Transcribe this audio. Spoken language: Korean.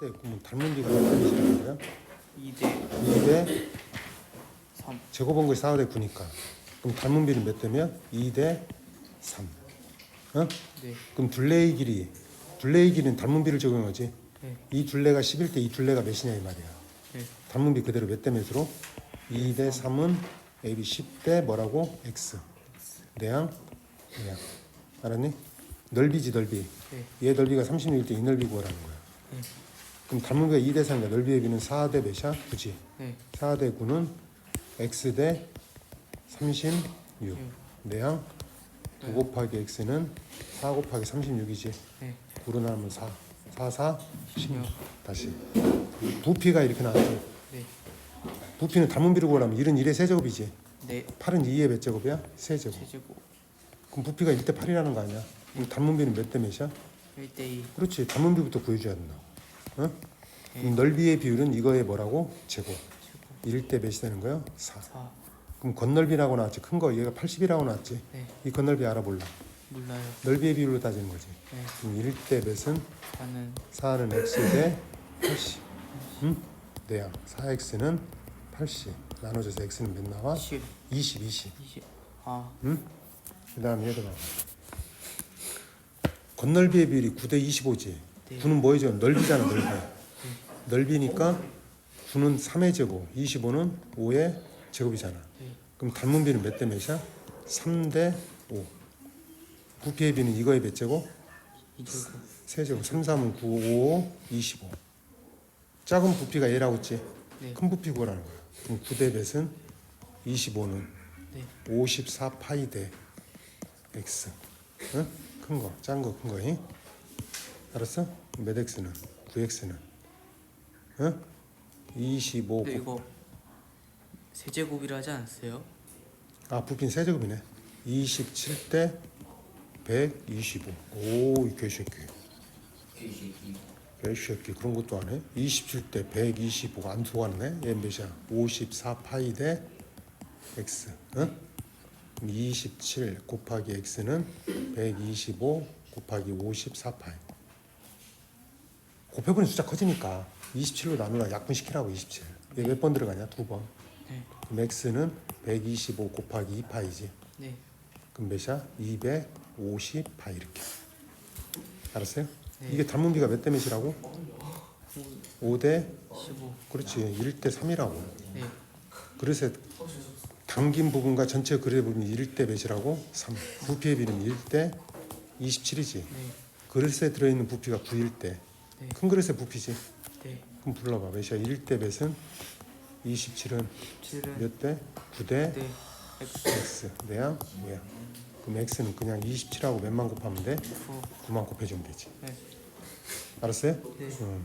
때 그러면 닮은 비가 몇 대몇이라는 거야? 2대 2대 3 제곱한 것이 4대 9니까 그럼 닮은 비는 몇 대면? 2대 3 어? 네. 그럼 둘레의 길이 둘레의 길이는 닮은 비를 적용한 거지 네. 이 둘레가 11대 이 둘레가 몇이냐 이 말이야 네. 닮은 비 그대로 몇 대 몇으로? 2대 3은 AB 10대 뭐라고? X 내양 내양 알았니? 넓이지 넓이 네. 얘 넓이가 36일 때 이 넓이 구하라는 거야 네. 그럼 닮은 비가 2대 3이니까 넓이의 비는 4대 몇이야? 9지 네. 4대 9는 x 대 36 내양 9 곱하기 x는 4 곱하기 36이지 네. 9로 나누면 4 4 4 16 16. 다시 부피가 이렇게 나왔지 네. 부피는 닮은비로 구하려면 1은 1의 세제곱이지 네. 8은 2의 몇 제곱이야? 세제곱 세제곱 그럼 부피가 1대 8이라는 거 아니야 그럼 닮은비는 몇 대 몇이야? 1대 2 그렇지 닮은비부터 구해줘야 된다 어? 네. 넓이의 비율은 이거의 뭐라고? 제곱 제곱 1대 몇이 되는 거야? 4 4 그럼 건널비라고 나왔지 큰 거 얘가 80이라고 나왔지 네. 이 건널비 알아볼라 몰라요 넓이의 비율로 따지는 거지 네. 그럼 1대 몇은 4는 4는 x 대 80 응? 네야 4x는 80 나눠져서 x는 몇 나와? 10 20 20 20 아 응? 그 다음 얘들 봐봐 건널비의 비율이 9대 25지 네. 9는 뭐죠? 넓이잖아 넓이 넓이니까 9는 3의 제곱 25는 5의 제곱이잖아 네. 그럼 닮은 비는 몇 대 몇이야? 3대 5 부피의 비는 이거의 몇 제곱? 2제곱 세제곱 3, 3은 9, 5, 25 작은 부피가 얘라고 했지? 네. 큰 부피 구하라는 거야 그럼 9대 몇은 25는 네. 54 파이 대 x 응? 큰 거, 작은 거, 큰 거, 잉? 알았어? 몇 x는? 9x는? 응? 25 근데 이거 세제곱이라 하지 않았어요? 아 부피는 세제곱이네 27대 125 오, 이 개새끼 개새끼 그런 것도 안 해? 27대 125 안 속았네 얘 몇이야? 54 파이 대 x 응? 그럼 27 곱하기 x는 125 곱하기 54 파이 곱해보니 숫자 커지니까 27로 나누라 약분시키라고 27얘몇번 들어가냐? 두 번 네. 그럼 x는 125 곱하기 2파이지. 네. 그럼 몇이야? 250파이 이렇게. 알았어요? 네. 이게 닮은비가 몇 대 몇이라고? 5대 15 그렇지 1대 3이라고. 네. 그래서 당긴 부분과 전체 그래 보면 1대 몇이라고? 3. 부피의 비는 1대 27이지. 네. 그릇에 들어있는 부피가 9일 때. 네. 큰 그릇의 부피지. 네. 그럼 불러봐. 몇이야? 1대 몇은? 27은 7은 몇 대? 9대 네. X x 내야 뭐야? 그럼 x는 그냥 27하고 몇만 곱하면 돼? 9 9만 곱해주면 되지. 네. 알았어요? 네. 음.